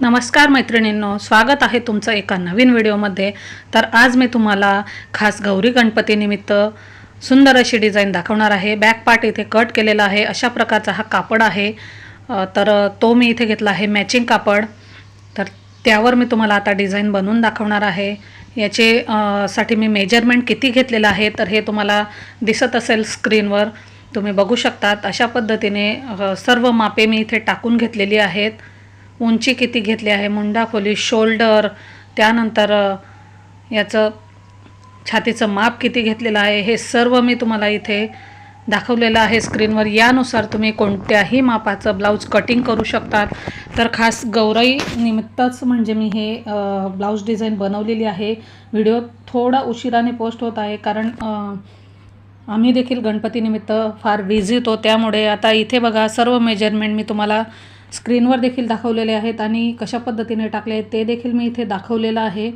नमस्कार मैत्रिणींनो स्वागत आहे तुमचं एका नवीन व्हिडिओमध्ये. तर आज मी तुम्हाला खास गौरी गणपतीनिमित्त सुंदर अशी डिझाईन दाखवणार आहे. बॅक पार्ट इथे कट केलेला आहे. अशा प्रकारचा हा कापड आहे. तर तो मी इथे घेतला आहे मॅचिंग कापड. तर त्यावर मी तुम्हाला आता डिझाईन बनवून दाखवणार आहे. याचे साठी मी मेजरमेंट किती घेतलेलं आहे तर हे तुम्हाला दिसत असेल स्क्रीनवर. तुम्ही बघू शकतात. अशा पद्धतीने सर्व मापे मी इथे टाकून घेतलेली आहेत. उंची किती घेतली आहे मुंडा खोली शोल्डर त्यानंतर याचं छातीचं माप किती घेतलेलं आहे हे सर्व मी तुम्हाला इथे दाखवलेलं आहे स्क्रीनवर. यानुसार तुम्ही कोणत्याही मापाचं ब्लाऊज कटिंग करू शकतात. तर खास गौराई निमित्तच म्हणजे मी हे ब्लाऊज डिझाईन बनवलेली आहे. व्हिडिओ थोडा उशिराने पोस्ट होत आहे कारण आम्ही देखील गणपतीनिमित्त फार बिझी होतो. त्यामुळे आता इथे बघा सर्व मेजरमेंट मी तुम्हाला स्क्रीनवर देखील दाखवलेले आहेत आणि कशा पद्धतीने टाकले आहेत ते देखील मी इथे दाखवलेलं आहे.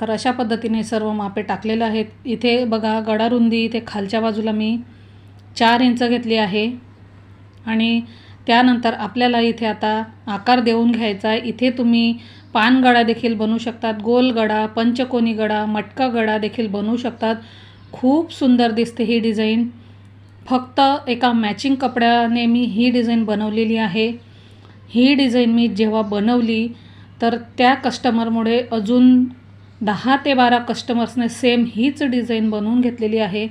तर अशा पद्धतीने सर्व मापे टाकलेले आहेत. इथे बघा गडारुंदी इथे खालच्या बाजूला मी चार इंच घेतली आहे. आणि त्यानंतर आपल्याला इथे आता आकार देऊन घ्यायचा आहे. इथे तुम्ही पानगडा देखील बनवू शकतात गोल गडा पंचकोनी गडा मटका गडा देखील बनवू शकतात. खूप सुंदर दिसते ही डिझाईन. फक्त एका मॅचिंग कपड्याने मी ही डिझाईन बनवलेली आहे. ही डिझाईन मी जेव्हा बनवली तर त्या कस्टमरमुळे अजून दहा ते बारा कस्टमर्सने सेम हीच डिझाईन बनवून घेतलेली आहे.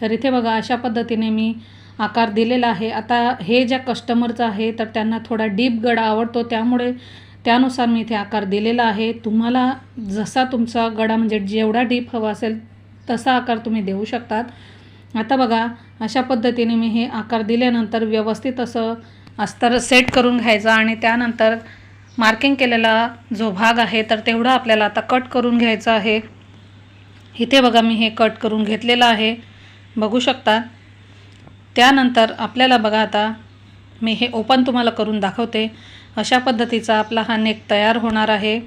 तर इथे बघा अशा पद्धतीने मी आकार दिलेला आहे. आता हे ज्या कस्टमरचं आहे तर त्यांना थोडा डीप गडा आवडतो. त्यामुळे त्यानुसार मी इथे आकार दिलेला आहे. तुम्हाला जसा तुमचा गडा म्हणजे जेवढा डीप हवा असेल तसा आकार तुम्ही देऊ शकतात. आता बघा अशा पद्धतीने मी हे आकार दिल्यानंतर व्यवस्थित असं अस्तर सेट करून घ्यायचा आणि त्यानंतर मार्किंग केलेला जो भाग आहे तर तेवढा आपल्याला आता कट करून घ्यायचा आहे. इथे बघा मी हे कट करून घेतलेलं आहे. बघू शकता. त्यानंतर आपल्याला बघा आता मी हे ओपन तुम्हाला करून दाखवते. अशा पद्धतीचा आपला हा नेक तयार होणार आहे.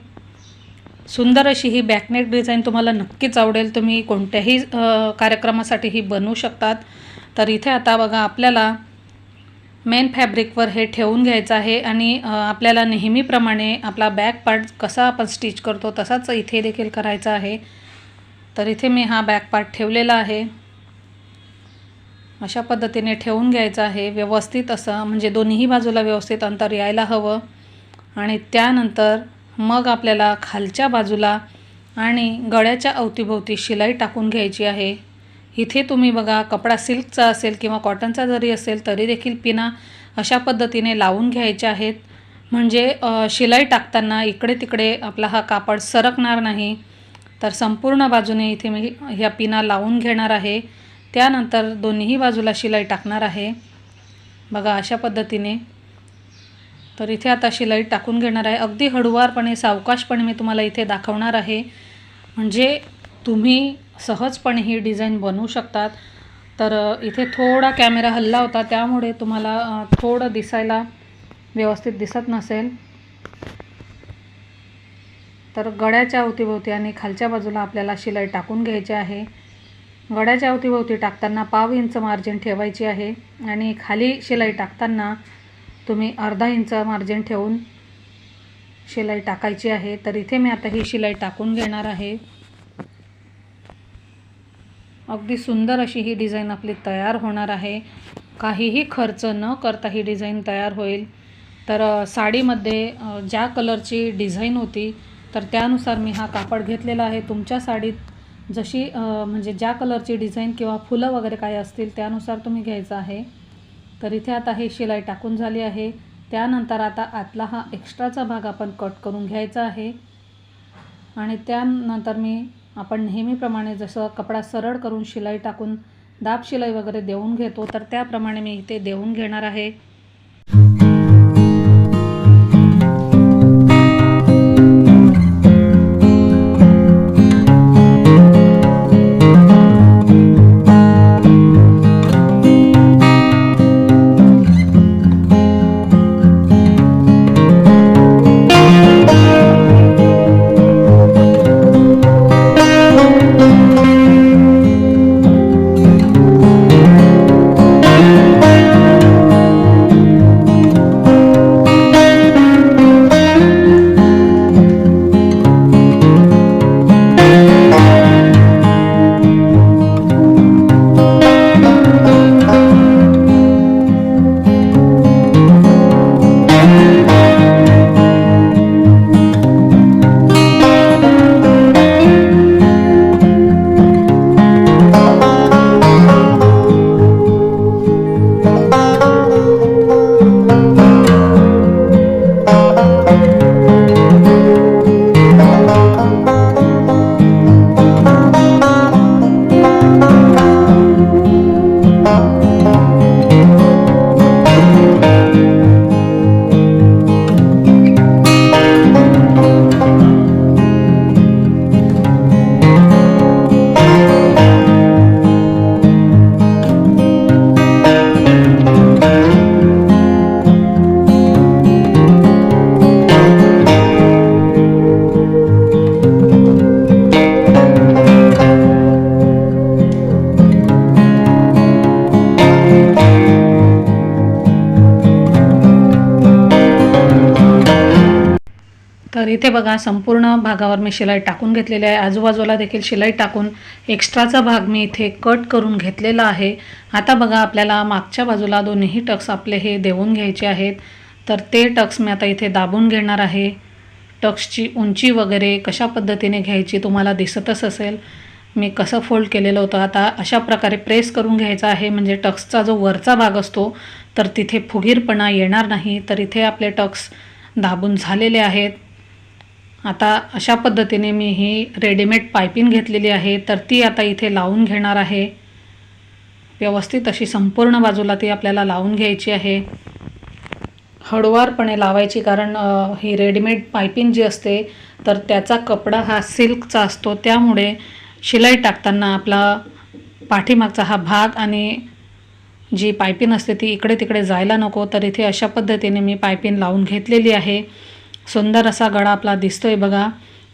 सुंदर अशी ही बॅकनेक डिझाईन तुम्हाला नक्कीच आवडेल. तुम्ही कोणत्याही कार्यक्रमासाठी ही बनवू शकतात. तर इथे आता बघा आपल्याला मेन फॅब्रिकवर हे ठेवून घ्यायचं आहे आणि आपल्याला नेहमीप्रमाणे आपला बॅक पार्ट कसा आपण स्टिच करतो तसाच इथे देखील करायचा आहे. तर इथे मी हा बॅक पार्ट ठेवलेला आहे. अशा पद्धतीने ठेवून घ्यायचं आहे. व्यवस्थित असं म्हणजे दोन्हीही बाजूला व्यवस्थित अंतर यायला हवं. आणि त्यानंतर मग आपल्याला खालच्या बाजूला आणि गळ्याच्या अवतीभोवती शिलाई टाकून घ्यायची आहे. इथे तुम्ही बघा कपडा सिल्कचा असेल किंवा कॉटनचा जरी असेल तरी देखील पिना अशा पद्धतीने लावून घ्यायच्या आहेत. म्हणजे शिलाई टाकताना इकडे तिकडे आपला हा कापड सरकणार नाही. तर संपूर्ण बाजूने इथे मी ह्या पिना लावून घेणार आहे. त्यानंतर दोन्हीही बाजूला शिलाई टाकणार आहे. बघा अशा पद्धतीने तर इथे आता शिलाई टाकून घेणार आहे. अगदी हळुवारपणे सावकाशपणे मी तुम्हाला इथे दाखवणार आहे. म्हणजे तुम्ही सहजपणे ही डिझाईन बनवू शकतात. तर इथे थोडा कॅमेरा हल्ला होता. त्यामुळे तुम्हाला थोडं दिसायला व्यवस्थित दिसत नसेल. तर गळ्याच्या अवतीभोवती आणि खालच्या बाजूला आपल्याला शिलाई टाकून घ्यायची आहे. गळ्याच्या अवतीभोवती टाकताना पाव इंच मार्जिन ठेवायची आहे. आणि खाली शिलाई टाकताना तुम्ही अर्धा इंच मार्जिन ठेवून शिलाई टाकायची आहे. तर इथे मी आता ही शिलाई टाकून घेणार आहे. अगदी सुंदर अशी ही डिझाईन आपली तयार होणार आहे. काहीही खर्च न करता ही डिझाईन तयार होईल. तर साडीमध्ये ज्या कलरची डिझाईन होती तर त्यानुसार मी हा कापड घेतलेला आहे. तुमच्या साडीत जशी म्हणजे ज्या कलरची डिझाईन किंवा फुलं वगैरे काय असतील त्यानुसार तुम्ही घ्यायचं आहे. तर इथे आता हे शिलाई टाकून झाली आहे. त्यानंतर आता आतला हा एक्स्ट्राचा भाग आपण कट करून घ्यायचा आहे. आणि त्यानंतर मी आपण नेहमीप्रमाणे जसं कपडा सरळ करून शिलाई टाकून दाब शिलाई वगैरे देऊन घेतो तर त्याप्रमाणे मी इथे देऊन घेणार आहे. इथे बघा संपूर्ण भागावर मी शिलाई टाकून घेतलेली आहे. आजूबाजूला देखील शिलाई टाकून एक्स्ट्राचा भाग मी इथे कट करून घेतलेला आहे. आता बघा आपल्याला मागच्या बाजूला दोन्ही टक्स आपले हे देऊन घ्यायचे आहेत. तर ते टक्स मी आता इथे दाबून घेणार आहे. टक्सची उंची वगैरे कशा पद्धतीने घ्यायची तुम्हाला दिसतच असेल. मी कसं फोल्ड केलेलं होतं आता अशा प्रकारे प्रेस करून घ्यायचा आहे. म्हणजे टक्सचा जो वरचा भाग असतो तर तिथे फुगीरपणा येणार नाही. तर इथे आपले टक्स दाबून झालेले आहेत. आता अशा पद्धतीने मी ही रेडीमेड पायपिंग घेतलेली आहे तर ती आता इथे लावून घेणार आहे. व्यवस्थित अशी संपूर्ण बाजूला ती आपल्याला लावून घ्यायची आहे. हळुवारपणे लावायची कारण ही रेडीमेड पायपिंग जी असते तर त्याचा कपडा हा सिल्कचा असतो. त्यामुळे शिलाई टाकताना आपला पाठीमागचा हा भाग आणि जी पायपिंग असते ती इकडे तिकडे जायला नको. तर इथे अशा पद्धतीने मी पायपिंग लावून घेतलेली आहे. सुंदर असा गळा आपला दिसतोय बघा.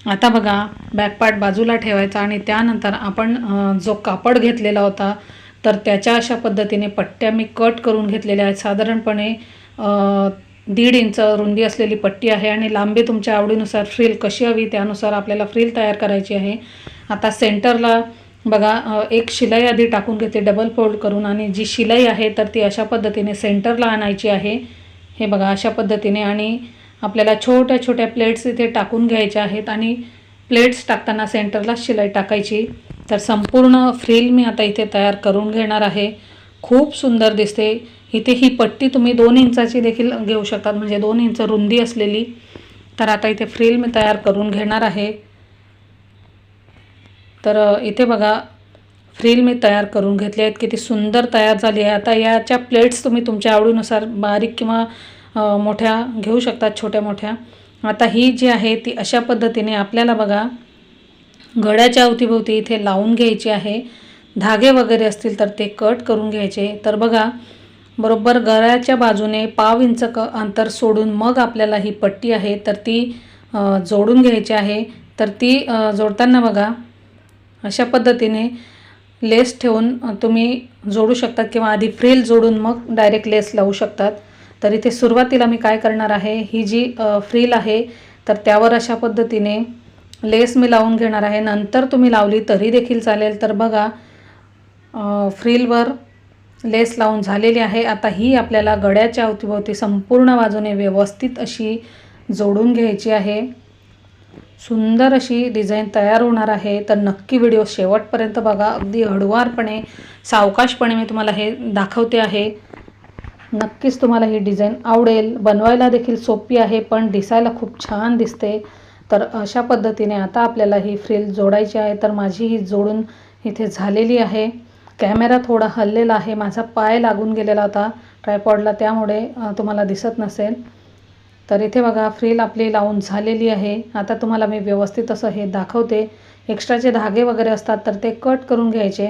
आता बघा बॅकपार्ट बाजूला ठेवायचा आणि त्यानंतर आपण जो कापड घेतलेला होता तर त्याच्या अशा पद्धतीने पट्ट्या मी कट करून घेतलेल्या आहेत. साधारणपणे दीड इंच रुंदी असलेली पट्टी आहे आणि लांबी तुमच्या आवडीनुसार फ्रील कशी हवी त्यानुसार आपल्याला फ्रील तयार करायची आहे. आता सेंटरला बघा एक शिलाई आधी टाकून घेते डबल फोल्ड करून आणि जी शिलाई आहे तर ती अशा पद्धतीने सेंटरला आणायची आहे. हे बघा अशा पद्धतीने आणि आपल्याला छोट्या छोट्या प्लेट्स इथे टाकून घ्यायच्या आहेत आणि प्लेट्स टाकताना सेंटरला शिलाई टाकायची. तर संपूर्ण फ्रील मी आता इथे तयार करून घेणार आहे. खूप सुंदर दिसते. इथे ही पट्टी तुम्ही दोन इंचाची देखील घेऊ शकतात म्हणजे दोन इंच रुंदी असलेली. तर आता इथे फ्रील मी तयार करून घेणार आहे. तर इथे बघा फ्रील मी तयार करून घेतले आहेत. किती सुंदर तयार झाली आहे. आता याच्या प्लेट्स तुम्ही तुमच्या आवडीनुसार बारीक किंवा मोठ्या घेऊ शकतात छोट्या मोठ्या. आता ही जी आहे ती अशा पद्धतीने आपल्याला बघा गळ्याच्या अवतीभोवती इथे लावून घ्यायची आहे. धागे वगैरे असतील तर ते कट करून घ्यायचे. तर बघा बरोबर गळ्याच्या बाजूने पाव इंच क अंतर सोडून मग आपल्याला ही पट्टी आहे तर ती जोडून घ्यायची आहे. तर ती जोडताना बघा अशा पद्धतीने लेस ठेवून तुम्ही जोडू शकतात किंवा आधी फ्रील जोडून मग डायरेक्ट लेस लावू शकतात. तर इथे सुरुवातीला मी काय करणार आहे ही जी फ्रील आहे तर त्यावर अशा पद्धतीने लेस मी लावून घेणार आहे. नंतर तुम्ही लावली तरी देखील चालेल. तर बघा फ्रीलवर लेस लावून झालेली आहे. आता ही आपल्याला गळ्याच्या अवतीभोवती संपूर्ण बाजूने व्यवस्थित अशी जोडून घ्यायची आहे. सुंदर अशी डिझाईन तयार होणार आहे. तर नक्की व्हिडिओ शेवटपर्यंत बघा. अगदी हळुवारपणे सावकाशपणे मी तुम्हाला हे दाखवते आहे. नक्कीच तुम्हाला ही डिझाईन आवडेल. बनवायला देखील सोपी आहे पण दिसायला खूप छान दिसते. तर अशा पद्धतीने आता आपल्याला ही फ्रील जोडायची आहे. तर माझी ही जोडून इथे झालेली आहे. कॅमेरा थोडा हललेला आहे. माझा पाय लागून गेलेला होता ट्रायपॉडला त्यामुळे तुम्हाला दिसत नसेल. तर इथे बघा फ्रील आपली लावून झालेली आहे. आता तुम्हाला मी व्यवस्थित असं हे दाखवते. एक्स्ट्राचे धागे वगैरे असतात तर ते कट करून घ्यायचे.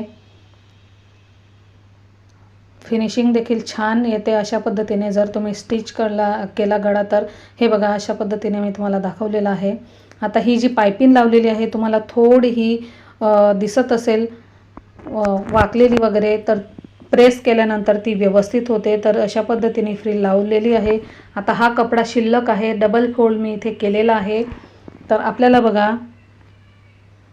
फिनिशिंग देखील छान येते अशा पद्धतीने. जर तुम्ही स्टिच करला केला गळा तर हे बघा अशा पद्धतीने मी तुम्हाला दाखवलेलं आहे. आता ही जी पायपिन लावलेली आहे तुम्हाला थोडी ही दिसत असेल वाकलेली वगैरे तर प्रेस केल्यानंतर ती व्यवस्थित होते. तर अशा पद्धतीने फ्री लावलेली आहे. आता हा कपडा शिल्लक आहे. डबल फोल्ड मी इथे केलेला आहे. तर आपल्याला बघा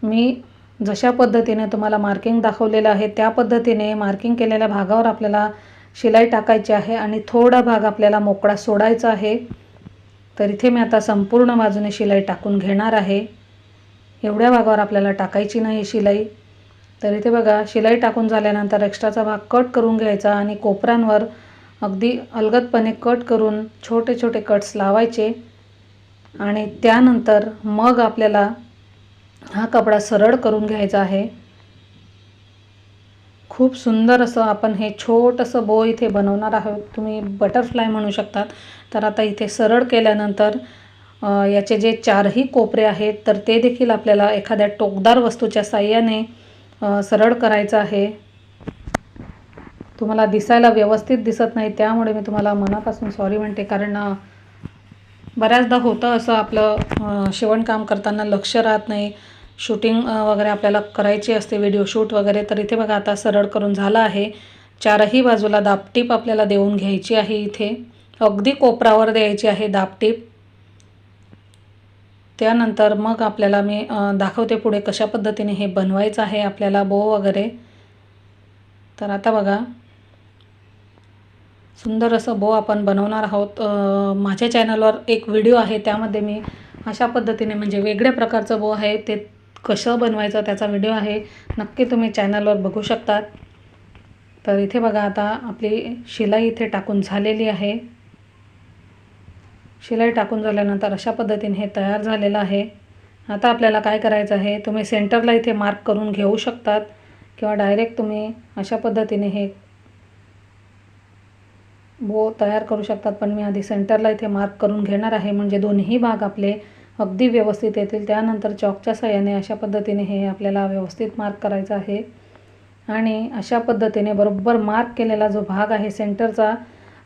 मी जशा पद्धतीने तुम्हाला मार्किंग दाखवलेलं आहे त्या पद्धतीने मार्किंग केलेल्या भागावर आपल्याला शिलाई टाकायची आहे आणि थोडा भाग आपल्याला मोकळा सोडायचा आहे. तर इथे मी आता संपूर्ण बाजूने शिलाई टाकून घेणार आहे. एवढ्या भागावर आपल्याला टाकायची नाही शिलाई. तर इथे बघा शिलाई टाकून झाल्यानंतर एक्स्ट्राचा भाग कट करून घ्यायचा आणि कोपऱ्यांवर अगदी अलगदपणे कट करून छोटे छोटे कट्स लावायचे. आणि त्यानंतर मग आपल्याला हा कपडा सरळ करून घ्यायचा आहे. खूप सुंदर असं आपण हे छोटंसं बो इथे बनवणार आहोत. तुम्ही बटरफ्लाय म्हणू शकतात. तर आता इथे सरळ केल्यानंतर याचे जे चारही कोपरे आहेत तर ते देखील आपल्याला एखाद्या टोकदार वस्तूच्या साह्याने सरळ करायचं आहे. तुम्हाला दिसायला व्यवस्थित दिसत नाही त्यामुळे मी तुम्हाला मनापासून सॉरी म्हणते. कारण बऱ्याचदा होतं असं आपलं शिवणकाम करताना लक्ष राहत नाही. शूटिंग वगैरे आपल्याला करायची असते व्हिडिओ शूट वगैरे तर इथे बघा आता सरळ करून झालं आहे. चारही बाजूला दापटीप आपल्याला देऊन घ्यायची आहे इथे. अगदी कोपरावर द्यायची आहे दापटीप. त्यानंतर मग आपल्याला मी दाखवते पुढे कशा पद्धतीने हे बनवायचं आहे आपल्याला बो वगैरे. तर आता बघा. सुंदर असं बो आपण बनवणार आहोत. माझ्या चॅनलवर एक व्हिडिओ आहे त्यामध्ये मी अशा पद्धतीने म्हणजे वेगळ्या प्रकारचं बो आहे ते कसं बनवायचं त्याचा व्हिडिओ आहे नक्की तुम्ही चॅनलवर बघू शकतात तर इथे बघा आता आपली शिलाई इथे टाकून झालेली आहे. शिलाई टाकून झाल्यानंतर अशा पद्धतीने हे तयार झालेलं आहे. आता आपल्याला काय करायचं आहे तुम्ही सेंटरला इथे मार्क करून घेऊ शकतात किंवा डायरेक्ट तुम्ही अशा पद्धतीने हे बो तयार करू शकतात. पण मी आधी सेंटरला इथे मार्क करून घेणार आहे म्हणजे दोन्ही भाग आपले अगदी व्यवस्थित येतील. त्यानंतर चॉकच्या साह्याने अशा पद्धतीने हे आपल्याला व्यवस्थित मार्क करायचं आहे. आणि अशा पद्धतीने बरोबर मार्क केलेला जो भाग आहे सेंटरचा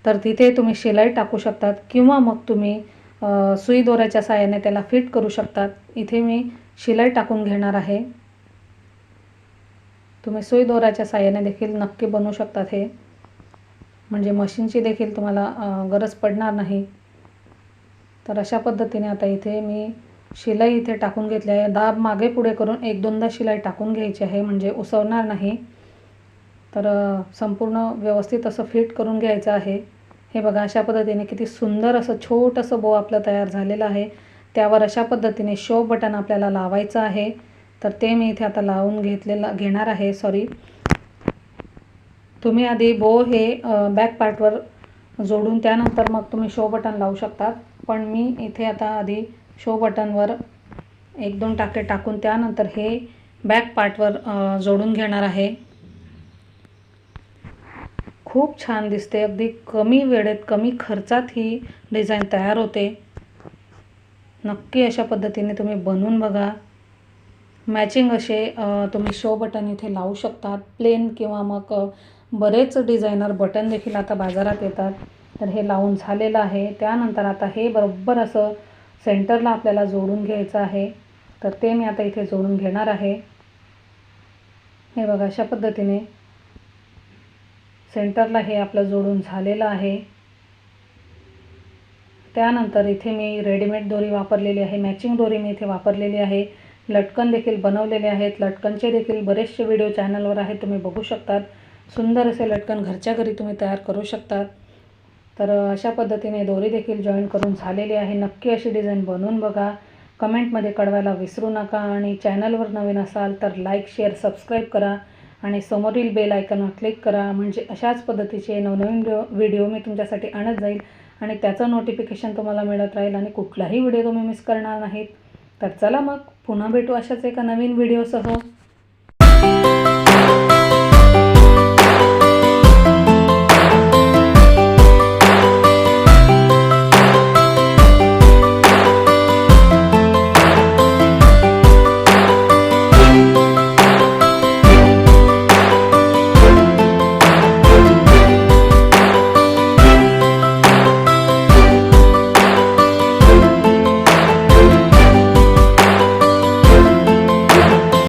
तर तिथे तुम्ही शिलाई टाकू शकतात किंवा मग तुम्ही सुई दोऱ्याच्या साह्याने त्याला फिट करू शकतात. इथे मी शिलाई टाकून घेणार आहे. तुम्ही सुई दोऱ्याच्या साह्याने देखील नक्की बनवू शकतात हे. म्हणजे मशीनची देखील तुम्हाला गरज पडणार नाही. तर अशा पद्धतीने आता इथे मी शिलाई इथे टाकून घेतली आहे. दाब मागे पुढे करून एक दोनदा शिलाई टाकून घ्यायची आहे म्हणजे उसवणार नाही. तर संपूर्ण व्यवस्थित असं फिट करून घ्यायचं आहे. हे बघा अशा पद्धतीने किती सुंदर असं छोटंसं बो आपलं तयार झालेलं आहे. त्यावर अशा पद्धतीने शो बटन आपल्याला लावायचं आहे. तर ते मी इथे आता लावून घेतलेलं घेणार आहे सॉरी तुम्ही आधी बो हे बॅक पार्टवर जोडून त्यानंतर मग तुम्ही शो बटन लावू शकतात. पण मी इथे आता आधी शो बटनवर एक दोन टाके टाकून त्यानंतर हे बॅक पार्टवर जोडून घेणार आहे. खूप छान दिसते. अगदी कमी वेळेत कमी खर्चात ही डिझाईन तयार होते. नक्की अशा पद्धतीने तुम्ही बनवून बघा. मॅचिंग असे तुम्ही शो बटन इथे लावू शकतात. प्लेन किंवा मग बरेच डिझायनर बटन देखील आता बाजारात येतात. तर हे लावून झालेलं आहे. त्यानंतर आता हे बरोबर असं सेंटरला आपल्याला जोडून घ्यायचं आहे. तर ते मी आता इथे जोडून घेणार आहे. हे बघा अशा पद्धतीने सेंटरला हे आपलं जोडून झालेलं आहे. त्यानंतर इथे मी रेडीमेड दोरी वापरलेली आहे. मॅचिंग दोरी मी इथे वापरलेली आहे. लटकन देखील बनवलेले आहेत. लटकनचे देखील बरेचसे व्हिडिओ चॅनलवर आहेत. तुम्ही बघू शकतात. सुंदर असे लटकन घरच्या घरी तुम्ही तयार करू शकतात. तर अशा पद्धतीने दोरी देखील जॉईन करून झालेली आहे. नक्की अशी डिझाईन बनवून बघा. कमेंटमध्ये कळवायला विसरू नका आणि चॅनलवर नवीन असाल तर लाईक शेअर सबस्क्राईब करा आणि समोरील बेल आयकॉनवर क्लिक करा. म्हणजे अशाच पद्धतीचे नवनवीन व्हिडिओ व्हिडिओ मी तुमच्यासाठी आणत जाईल आणि त्याचं नोटिफिकेशन तुम्हाला मिळत राहील आणि कुठलाही व्हिडिओ तुम्ही मिस करणार नाहीत. तर चला मग पुन्हा भेटू अशाच एका नवीन व्हिडिओसह